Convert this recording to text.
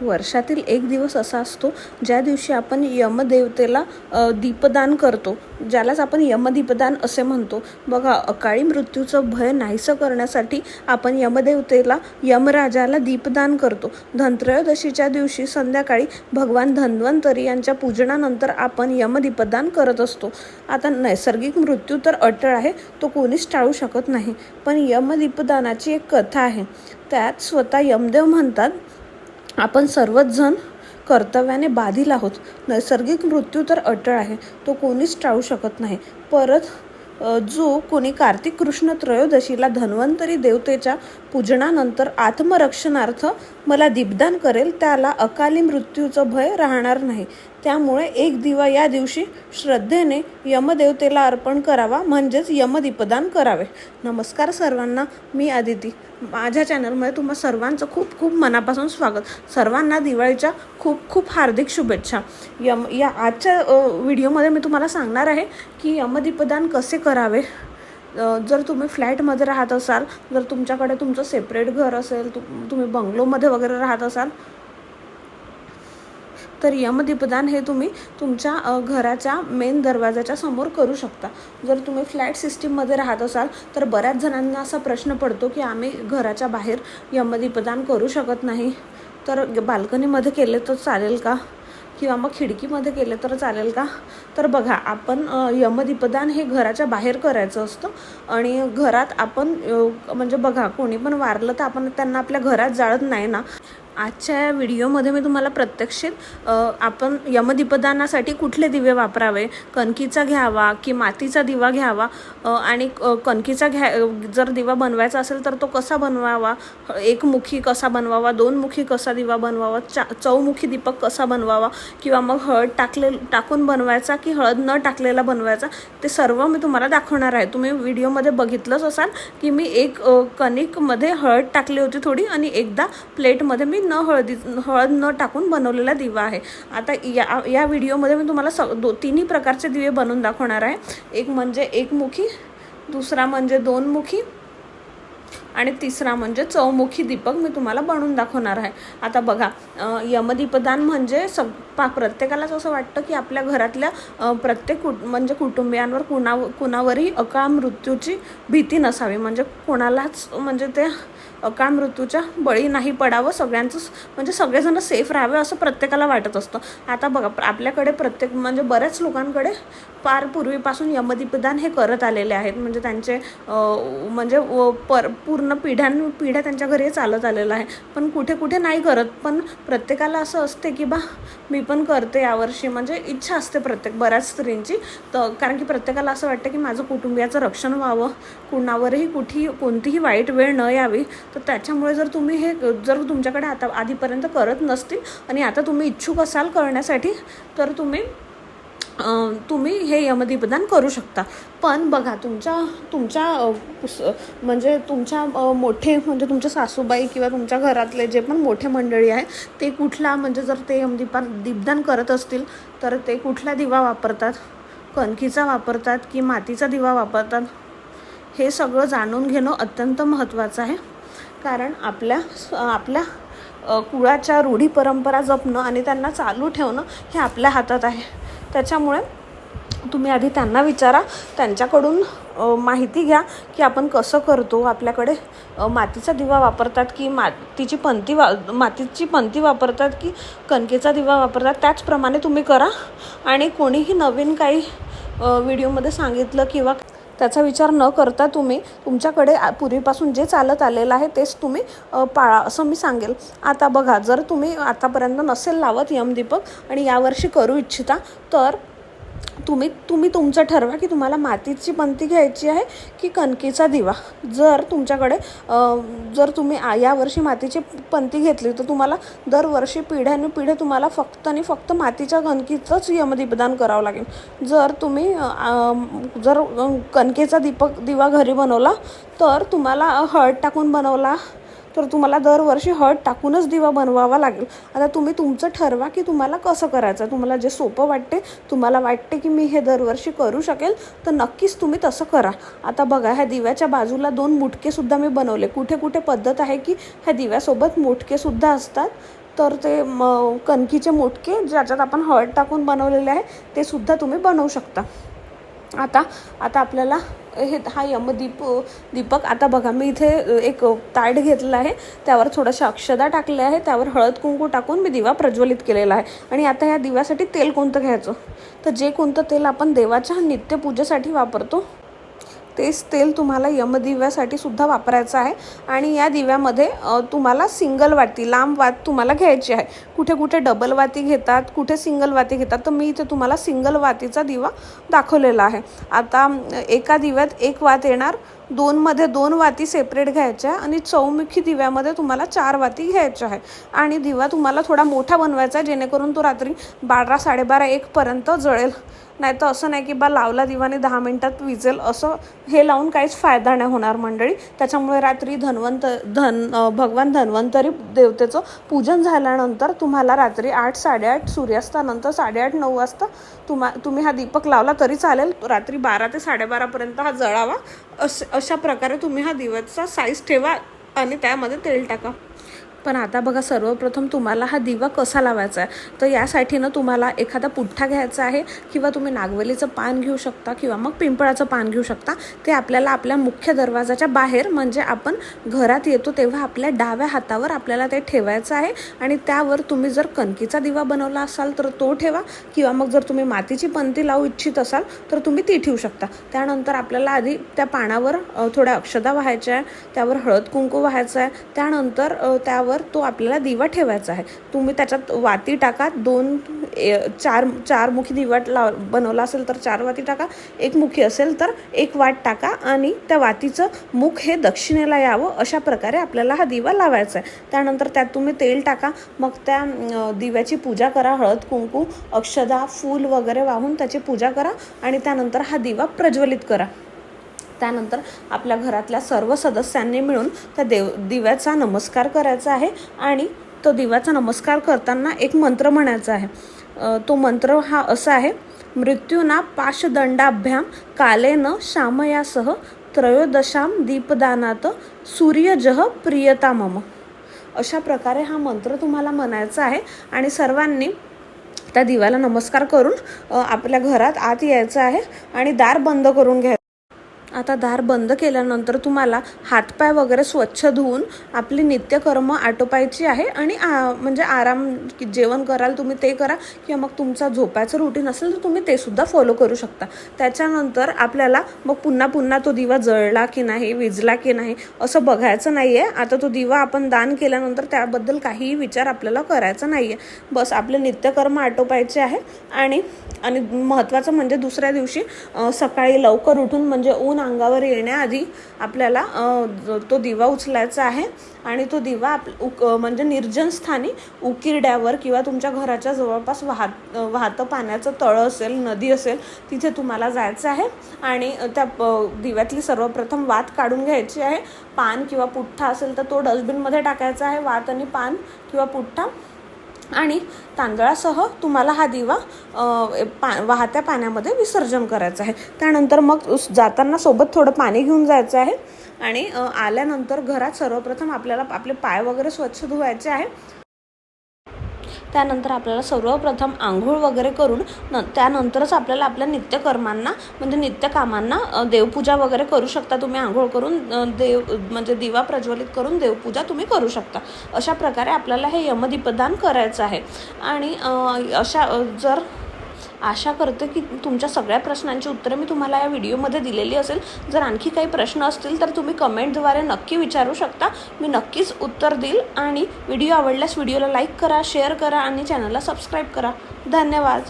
वर्षातील एक दिवस असा असतो ज्या दिवशी आपण यमदेवतेला दीपदान करतो ज्यालाच आपण यमदीपदान असे म्हणतो. बघा अकाळी मृत्यूचं भय नाहीसं करण्यासाठी आपण यमदेवतेला यमराजाला दीपदान करतो. धनत्रयोदशीच्या दिवशी संध्याकाळी भगवान धन्वंतरी यांच्या पूजनानंतर आपण यमदीपदान करत असतो. आता नैसर्गिक मृत्यू तर अटळ आहे तो कोणीच टाळू शकत नाही. पण यमदीपदानाची एक कथा आहे. त्यात स्वतः यमदेव म्हणतात आपण सर्वच जण कर्तव्याने बाधिल आहोत. नैसर्गिक मृत्यू तर अटळ आहे. तो कोणीच टाळू शकत नाही. परत जो कोणी कार्तिक कृष्ण त्रयोदशीला धन्वंतरी देवतेच्या पूजनानंतर आत्मरक्षणार्थ मला दीपदान करेल त्याला अकाली मृत्यूचं भय राहणार नाही. त्यामुळे एक दिवा या दिवशी श्रद्धेने यमदेवतेला अर्पण करावा म्हणजेच यमदीपदान करावे. नमस्कार सर्वांना मी आदिती. माझ्या चॅनलमध्ये तुम्हा सर्वांचं खूप खूप मनापासून स्वागत. सर्वांना दिवाळीच्या खूप खूप हार्दिक शुभेच्छा. यम या आजच्या व्हिडिओमध्ये मी तुम्हाला सांगणार आहे की यमदीपदान कसे करावे. जर तुम्ही फ्लॅटमध्ये राहत असाल जर तुमच्याकडे तुमचं सेपरेट घर असेल तु तुम्ही बंगलोमध्ये वगैरे राहत असाल तर यमदीपदान हे तुम्ही तुमच्या घराच्या मेन दरवाजाच्या समोर करू शकता. जर तुम्ही फ्लॅट सिस्टीममध्ये राहत असाल तर बऱ्याच जणांना असा प्रश्न पडतो की आम्ही घराच्या बाहेर यमदीपदान करू शकत नाही. तर बाल्कनीमध्ये केले तर चालेल का? किंवा मग खिडकीमध्ये केले तर चालेल का? तर बघा आपण यमदीपदान हे घराच्या बाहेर करायचं असतं. आणि घरात आपण म्हणजे बघा कोणी पण वारलं तर आपण त्यांना आपल्या घरात जाळत नाही ना. आजच्या या व्हिडिओमध्ये मी तुम्हाला प्रत्यक्षित आपण यमदीपदानासाठी कुठले दिवे वापरावे? कणकीचा घ्यावा की मातीचा दिवा घ्यावा? आणि कणकीचा घ्या जर दिवा बनवायचा असेल तर तो कसा बनवावा? एकमुखी कसा बनवावा? दोनमुखी कसा दिवा बनवावा? चा चौमुखी दीपक कसा बनवावा? किंवा मग हळद टाकले टाकून बनवायचा की हळद न टाकलेला बनवायचा? ते सर्व मी तुम्हाला दाखवणार आहे. तुम्ही व्हिडिओमध्ये बघितलंच असाल की मी एक कणिकमध्ये हळद टाकली होती थोडी आणि एकदा प्लेटमध्ये मी न हळदी हळद न टाकून बनवलेला दिवा आहे. आता या या व्हिडिओमध्ये मी तुम्हाला स दो तिन्ही प्रकारचे दिवे बनवून दाखवणार आहे. एक म्हणजे एकमुखी दुसरा म्हणजे दोनमुखी आणि तिसरा म्हणजे चौमुखी दीपक मी तुम्हाला बनवून दाखवणार आहे. आता बघा यमदीपदान म्हणजे सग पा प्रत्येकालाच असं वाटतं की आपल्या घरातल्या प्रत्येक कुट म्हणजे कुटुंबियांवर कुणा कुणावरही अकाळ मृत्यूची भीती नसावी. म्हणजे कोणालाच म्हणजे ते अकाळ मृत्यूच्या बळी नाही पडावं सगळ्यांचंच म्हणजे सगळेजण सेफ राहावे असं प्रत्येकाला वाटत असतं. आता बघा आपल्याकडे प्रत्येक म्हणजे बऱ्याच लोकांकडे फार पूर्वीपासून यमदीपदान हे करत आलेले आहेत. म्हणजे त्यांचे म्हणजे व- पर पूर्ण पिढ्यान पिढ्या त्यांच्या घरी चालत आलेलं आहे. पण कुठे कुठे नाही करत. पण प्रत्येकाला असं असते की बा मी पण करते यावर्षी. म्हणजे इच्छा असते प्रत्येक बऱ्याच स्त्रींची. तर कारण की प्रत्येकाला असं वाटतं की माझं कुटुंबियाचं रक्षण व्हावं. कुणावरही कुठेही कोणतीही वाईट वेळ न यावी. तर त्याच्यामुळे जर तुम्ही हे जर तुमच्याकडे आता आधीपर्यंत करत नसतील आणि आता तुम्ही इच्छुक असाल करण्यासाठी तर तुम्ही तुम्ही हे यमदीपदान करू शकता. पण बघा तुमच्या तुमच्या स- म्हणजे तुमच्या मोठे म्हणजे तुमच्या सासूबाई किंवा तुमच्या घरातले जे पण मोठे मंडळी आहे ते कुठला म्हणजे जर ते यमदीपान दीपदान करत असतील तर ते कुठला दिवा वापरतात? कणकीचा वापरतात की मातीचा दिवा वापरतात? हे सगळं जाणून घेणं अत्यंत महत्त्वाचं आहे. कारण आपल्या आपल्या कुळाच्या रूढी परंपरा जपणं आणि त्यांना चालू ठेवणं हे आपल्या हातात आहे. त्याच्यामुळे तुम्ही आधी त्यांना विचारा त्यांच्याकडून माहिती घ्या की आपण कसं करतो. आपल्याकडे मातीचा दिवा वापरतात की मातीची पंती वा मातीची पंती वापरतात की कणकेचा दिवा वापरतात त्याचप्रमाणे तुम्ही करा. आणि कोणीही नवीन काही व्हिडिओमध्ये सांगितलं किंवा त्याचा विचार न करता तुम्ही तुमच्याकडे पूर्वीपासून जे चालत आलेलं आहे तेच तुम्ही पाळा असं मी सांगेल. आता बघा जर तुम्ही आतापर्यंत नसेल लावत यमदीपक आणि यावर्षी करू इच्छिता तर तुम्ही तुम्ही तुमचं ठरवा की तुम्हाला मातीची पंती घ्यायची आहे की कणकेचा दिवा. जर तुमच्याकडे जर तुम्ही यावर्षी मातीची पंती घेतली तर तुम्हाला दरवर्षी पिढ्याने पिढे तुम्हाला फक्त आणि फक्त मातीच्या कणकीचंच यमदीपदान करावं लागेल. जर तुम्ही जर कणकेचा दीपक दिवा घरी बनवला तर तुम्हाला हळद टाकून बनवला तर तुम्हाला दरवर्षी हळद टाकूनच दिवा बनवावा लागेल. आता तुम्ही तुमचं ठरवा की तुम्हाला कसं करायचं? तुम्हाला जे सोपं वाटते तुम्हाला वाटते की मी हे दरवर्षी करू शकेल तर नक्कीच तुम्ही तसं करा. आता बघा ह्या दिव्याच्या बाजूला दोन मुटकेसुद्धा मी बनवले. कुठे कुठे पद्धत आहे की ह्या दिव्यासोबत मुटकेसुद्धा असतात? तर ते म कणकीचे मोटके ज्याच्यात आपण हळद टाकून बनवलेले आहे ते सुद्धा तुम्ही बनवू शकता. आता आता आपल्याला हे हा यमदीप दीपक आता बघा मी इथे एक ताट घेतलं आहे त्यावर थोडंसं अक्षदा टाकल्या आहे त्यावर हळद कुंकू टाकून मी दिवा प्रज्वलित केलेला आहे. आणि आता या दिव्यासाठी तेल कोणतं घ्यायचं? तर जे कोणतं तेल आपण देवाच्या नित्यपूजेसाठी वापरतो तेच तेल तुम्हाला यमदिव्यासाठी सुद्धा वापरायचं आहे. आणि या दिव्यामध्ये तुम्हाला सिंगल वाती लांब वात तुम्हाला घ्यायची आहे. कुठे कुठे डबल वाती घेतात कुठे सिंगल वाती घेतात तर मी इथे तुम्हाला सिंगल वातीचा दिवा दाखवलेला आहे. आता एका दिव्यात एक वात येणार दोनमध्ये दोन वाती सेपरेट घ्यायच्या आणि चौमुखी दिव्यामध्ये तुम्हाला चार वाती घ्यायच्या आहे आणि दिवा तुम्हाला थोडा मोठा बनवायचा आहे जेणेकरून तो रात्री बारा साडेबारा एकपर्यंत जळेल. नाही तर असं नाही की बा लावला दिवाने दहा मिनटात विजेल. असं हे लावून काहीच फायदा नाही होणार मंडळी. त्याच्यामुळे रात्री धन्वंत धन भगवान धन्वंतरी देवतेचं पूजन झाल्यानंतर तुम्हाला रात्री आठ साडेआठ सूर्यास्तानंतर साडेआठ नऊ वाजता तुम्हा तुम्ही हा दीपक लावला तरी चालेल. रात्री बारा ते साडेबारापर्यंत हा जळावा. अस अशा प्रकारे तुम्ही हा दिव्याचा साईज ठेवा आणि त्यामध्ये तेल टाका. पण आता बघा सर्वप्रथम तुम्हाला हा दिवा कसा लावायचा आहे? तर यासाठी ना तुम्हाला एखादा पुठ्ठा घ्यायचा आहे किंवा तुम्ही नागवेलीचं पान घेऊ शकता किंवा मग पिंपळाचं पान घेऊ शकता. ते आपल्याला आपल्या मुख्य दरवाजाच्या बाहेर म्हणजे आपण घरात येतो तेव्हा आपल्या डाव्या हातावर आपल्याला ते ठेवायचं आहे. आणि त्यावर तुम्ही जर कणकीचा दिवा बनवला असाल तर तो ठेवा किंवा मग जर तुम्ही मातीची पंती लावू इच्छित असाल तर तुम्ही ती ठेवू शकता. त्यानंतर आपल्याला आधी त्या पानावर थोड्या अक्षदा व्हायच्या आहे त्यावर हळद कुंकू व्हायचं आहे. त्यानंतर त्यावर त्यावर तो आपल्याला दिवा ठेवायचा आहे. तुम्ही त्याच्यात वाती टाका दोन चार चार मुखी दिवा लाव बनवला असेल तर चार वाती टाका एक मुखी असेल तर एक वाट टाका आणि त्या वातीचं मुख हे दक्षिणेला यावं अशा प्रकारे आपल्याला हा दिवा लावायचा आहे. त्यानंतर त्यात तुम्ही तेल टाका मग त्या दिव्याची पूजा करा हळद कुंकू अक्षदा फूल वगैरे वाहून त्याची पूजा करा आणि त्यानंतर हा दिवा प्रज्वलित करा. त्यानंतर आपल्या घरातल्या सर्व सदस्यांनी मिळून त्या देव दिव्याचा नमस्कार करायचा आहे आणि तो दिव्याचा नमस्कार करताना एक मंत्र म्हणायचा आहे. तो मंत्र हा असा आहे मृत्यूना पाशदंडाभ्याम कालेन श्यामयासह त्रयोदशाम दीपदानात सूर्यजह प्रियता मम. अशा प्रकारे हा मंत्र तुम्हाला म्हणायचा आहे आणि सर्वांनी त्या दिव्याला नमस्कार करून आपल्या घरात आत यायचं आहे आणि दार बंद करून घ्यायचं आता दार बंद केल्यानंतर तुम्हाला हातपाय वगैरे स्वच्छ धुवून आपली नित्यकर्म आटोपायची आहे आणि म्हणजे आराम जेवण कराल तुम्ही ते करा किंवा मग तुमचा झोपायचं रुटीन असेल तर तुम्ही ते सुद्धा फॉलो करू शकता. त्याच्यानंतर आपल्याला मग पुन्हा पुन्हा तो दिवा जळला की नाही विजला की नाही असं बघायचं नाही आहे आता तो दिवा आपण दान केल्यानंतर त्याबद्दल काहीही विचार आपल्याला करायचा नाही आहे बस आपले नित्यकर्म आटोपायचे आहे आणि आणि महत्त्वाचं म्हणजे दुसऱ्या दिवशी सकाळी लवकर उठून म्हणजे ऊन अंगावर येण्याआधी आपल्याला तो दिवा उचलायचा आहे आणि तो दिवा आप उक म्हणजे निर्जन स्थानी उकिरड्यावर किंवा तुमच्या घराच्या जवळपास वाहत वाहतं पाण्याचं तळं असेल नदी असेल तिथे तुम्हाला जायचं आहे आणि त्या दिव्यातली सर्वप्रथम वात काढून घ्यायची आहे. पान किंवा पुठ्ठा असेल तर तो डस्टबिनमध्ये टाकायचा आहे. वात आणि पान किंवा पुठ्ठा. आणि तांदळासह तुम्हाला हा दिवा पा वाहत्या पाण्यामध्ये विसर्जन करायचं आहे. त्यानंतर मग जाताना सोबत थोडं पाणी घेऊन जायचं आहे. आणि आल्यानंतर घरात सर्वप्रथम आपल्याला आपले पाय वगैरे स्वच्छ धुवायचे आहे. त्यानंतर आपल्याला सर्वप्रथम आंघोळ वगैरे करून न त्यानंतरच आपल्याला आपल्या नित्यकर्मांना म्हणजे नित्यकामांना देवपूजा वगैरे करू शकता तुम्ही. आंघोळ करून देव म्हणजे दिवा प्रज्वलित करून देवपूजा तुम्ही करू शकता. अशा प्रकारे आपल्याला हे यमदीपदान करायचं आहे. आणि अशा जर आशा करते की तुमच्या सगळ्या प्रश्नांची उत्तरं मी तुम्हाला या व्हिडिओमध्ये दिलेली असेल. जर आणखी काही प्रश्न असतील तर तुम्ही कमेंटद्वारे नक्की विचारू शकता. मी नक्कीच उत्तर देईल आणि व्हिडिओ आवडल्यास व्हिडिओला लाईक करा शेअर करा आणि चॅनलला सबस्क्राईब करा. धन्यवाद.